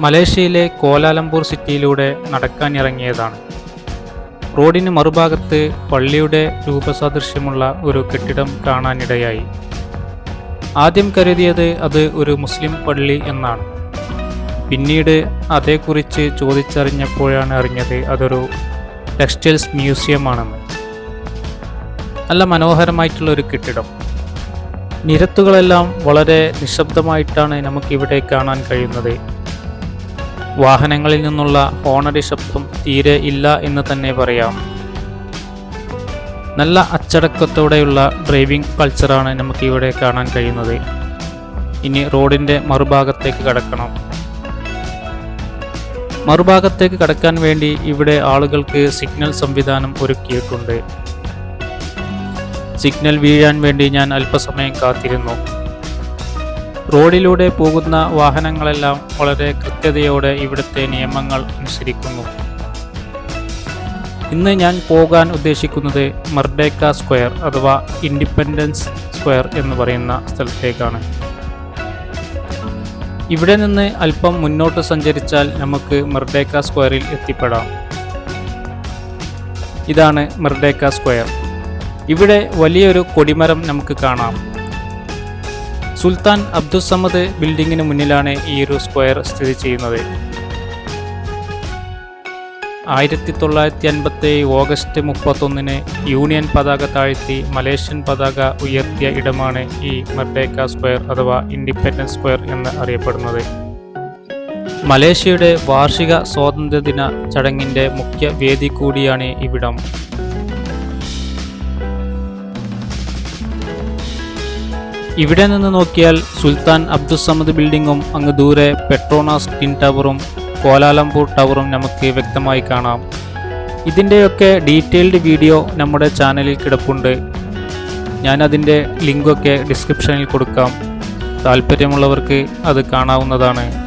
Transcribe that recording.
മലേഷ്യയിലെ കോലാലംപൂർ സിറ്റിയിലൂടെ നടക്കാനിറങ്ങിയതാണ്. റോഡിന് മറുഭാഗത്ത് പള്ളിയുടെ രൂപസാദൃശ്യമുള്ള ഒരു കെട്ടിടം കാണാനിടയായി. ആദ്യം കരുതിയത് അത് ഒരു മുസ്ലിം പള്ളി എന്നാണ്. പിന്നീട് അതേക്കുറിച്ച് ചോദിച്ചറിഞ്ഞപ്പോഴാണ് അറിഞ്ഞത് അതൊരു ടെക്സ്റ്റൈൽസ് മ്യൂസിയം ആണെന്ന് നല്ല മനോഹരമായിട്ടുള്ള ഒരു കെട്ടിടം. നിരത്തുകളെല്ലാം വളരെ നിശബ്ദമായിട്ടാണ് നമുക്കിവിടെ കാണാൻ കഴിയുന്നത്. വാഹനങ്ങളിൽ നിന്നുള്ള ഹോണറി ശബ്ദം തീരെ ഇല്ല എന്ന് തന്നെ പറയാം. നല്ല അച്ചടക്കത്തോടെയുള്ള ഡ്രൈവിംഗ് കൾച്ചറാണ് നമുക്കിവിടെ കാണാൻ കഴിയുന്നത്. ഇനി റോഡിന്റെ മറുഭാഗത്തേക്ക് കടക്കണം. മറുഭാഗത്തേക്ക് കടക്കാൻ വേണ്ടി ഇവിടെ ആളുകൾക്ക് സിഗ്നൽ സംവിധാനം ഒരുക്കിയിട്ടുണ്ട്. സിഗ്നൽ വീഴാൻ വേണ്ടി ഞാൻ അല്പസമയം കാത്തിരുന്നു. റോഡിലൂടെ പോകുന്ന വാഹനങ്ങളെല്ലാം വളരെ കൃത്യതയോടെ ഇവിടുത്തെ നിയമങ്ങൾ അനുസരിക്കുന്നു. ഇന്ന് ഞാൻ പോകാൻ ഉദ്ദേശിക്കുന്നത് മർഡേക്ക സ്ക്വയർ അഥവാ ഇൻഡിപെൻഡൻസ് സ്ക്വയർ എന്ന് പറയുന്ന സ്ഥലത്തേക്കാണ്. ഇവിടെ നിന്ന് അല്പം മുന്നോട്ട് സഞ്ചരിച്ചാൽ നമുക്ക് മർഡേക്ക സ്ക്വയറിൽ എത്തിപ്പെടാം. ഇതാണ് മർഡേക്ക സ്ക്വയർ. ഇവിടെ വലിയൊരു കൊടിമരം നമുക്ക് കാണാം. സുൽത്താൻ അബ്ദുസമ്മദ് ബിൽഡിങ്ങിന് മുന്നിലാണ് ഈ ഒരു സ്ക്വയർ സ്ഥിതി ചെയ്യുന്നത്. ആയിരത്തി തൊള്ളായിരത്തി അൻപത്തി ഓഗസ്റ്റ് മുപ്പത്തൊന്നിന് യൂണിയൻ പതാക താഴ്ത്തി മലേഷ്യൻ പതാക ഉയർത്തിയ ഇടമാണ് ഈ മർഡേക്ക സ്ക്വയർ അഥവാ ഇൻഡിപെൻഡൻസ് സ്ക്വയർ എന്ന് അറിയപ്പെടുന്നത്. മലേഷ്യയുടെ വാർഷിക സ്വാതന്ത്ര്യദിന ചടങ്ങിന്റെ മുഖ്യ വേദി കൂടിയാണ് ഇവിടം. ഇവിടെ നിന്ന് നോക്കിയാൽ സുൽത്താൻ അബ്ദുസമദ് ബിൽഡിങ്ങും അങ്ങ് ദൂരെ പെട്രോണാസ് ടിൻ ടവറും കോലാലംപൂർ ടവറും നമുക്ക് വ്യക്തമായി കാണാം. ഇതിന്റെയൊക്കെ ഡീറ്റെയിൽഡ് വീഡിയോ നമ്മുടെ ചാനലിൽ കിടപ്പുണ്ട്. ഞാനതിന്റെ ലിങ്കൊക്കെ ഡിസ്ക്രിപ്ഷനിൽ കൊടുക്കാം. താല്പര്യമുള്ളവർക്ക് അത് കാണാവുന്നതാണ്.